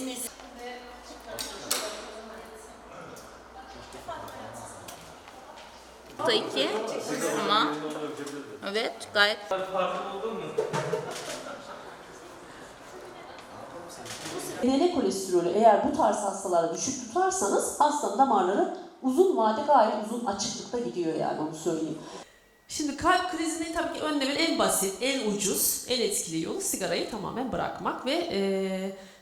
Deniz. Da iki ama evet gayet. Dene kolesterolü eğer bu tarz hastalara düşük tutarsanız hastanın damarları uzun vade gayet uzun açıklıkta gidiyor yani onu söyleyeyim. Şimdi kalp krizini tabii ki önlemenin en basit, en ucuz, en etkili yolu sigarayı tamamen bırakmak ve e,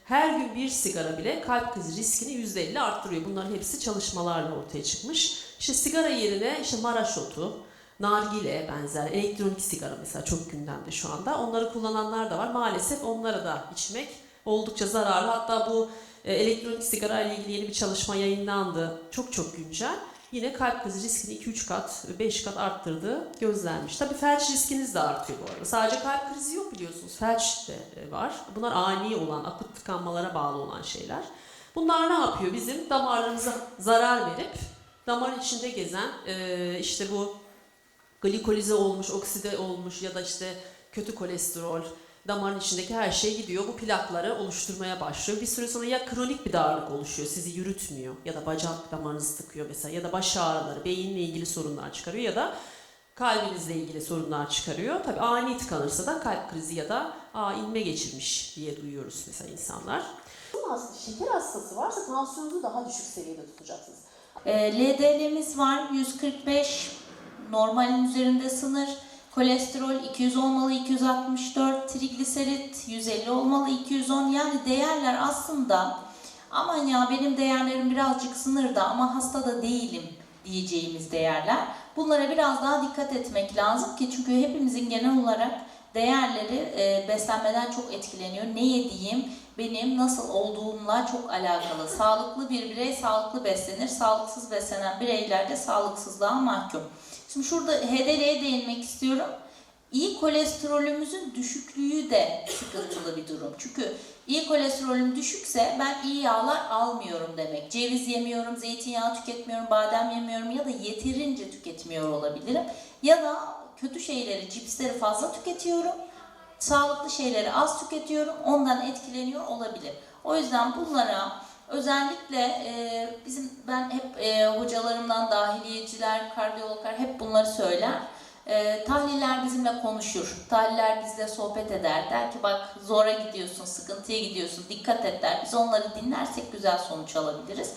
her gün bir sigara bile kalp krizi riskini %50 arttırıyor. Bunların hepsi çalışmalarla ortaya çıkmış. İşte sigara yerine işte maraş otu, nargile benzer, elektronik sigara mesela çok gündemde şu anda. Onları kullananlar da var. Maalesef onlara da içmek oldukça zararlı. Hatta bu e, elektronik sigara ile ilgili yeni bir çalışma yayınlandı. Çok çok güncel. Yine kalp krizi riskini 2-3 kat, 5 kat arttırdığı gözlenmiş. Tabii felç riskiniz de artıyor bu arada. Sadece kalp krizi yok biliyorsunuz. Felç de e, var. Bunlar ani olan, akut tıkanmalara bağlı olan şeyler. Bunlar ne yapıyor? Bizim damarlarımıza zarar verip damar içinde gezen e, işte bu glikolize olmuş, okside olmuş ya da işte kötü kolesterol, damarın içindeki her şey gidiyor. Bu plakları oluşturmaya başlıyor. Bir süre sonra ya kronik bir darlık oluşuyor, sizi yürütmüyor ya da bacak damarınızı tıkıyor mesela ya da baş ağrıları, beyinle ilgili sorunlar çıkarıyor ya da kalbinizle ilgili sorunlar çıkarıyor. Tabii ani tıkanırsa da kalp krizi ya da aa inme geçirmiş diye duyuyoruz mesela insanlar. Şeker hastası varsa tansiyonunuzu daha düşük seviyede tutacaksınız. E, LDL'miz var 145 normalin üzerinde sınır. Kolesterol 200 olmalı 264, trigliserit 150 olmalı 210. Yani değerler aslında aman ya benim değerlerim birazcık sınırda ama hasta da değilim diyeceğimiz değerler. Bunlara biraz daha dikkat etmek lazım ki çünkü hepimizin genel olarak değerleri e, beslenmeden çok etkileniyor. Ne yediğim benim nasıl olduğumla çok alakalı. Sağlıklı bir birey sağlıklı beslenir. Sağlıksız beslenen bireyler de sağlıksızlığa mahkum. Şimdi şurada HDL'ye değinmek istiyorum. İyi kolesterolümüzün düşüklüğü de sıkıntılı bir durum. Çünkü iyi kolesterolüm düşükse ben iyi yağlar almıyorum demek. Ceviz yemiyorum, zeytinyağı tüketmiyorum, badem yemiyorum ya da yeterince tüketmiyor olabilirim. Ya da kötü şeyleri, cipsleri fazla tüketiyorum. Sağlıklı şeyleri az tüketiyorum. Ondan etkileniyor olabilir. O yüzden bunlara özellikle e, bizim ben hep e, hocalarımdan dahiliyeciler, kardiyologlar hep bunları söyler. E, tahliller bizimle konuşur. Tahliller bizle sohbet eder. Der ki bak zora gidiyorsun, sıkıntıya gidiyorsun, dikkat et der. Biz onları dinlersek güzel sonuç alabiliriz.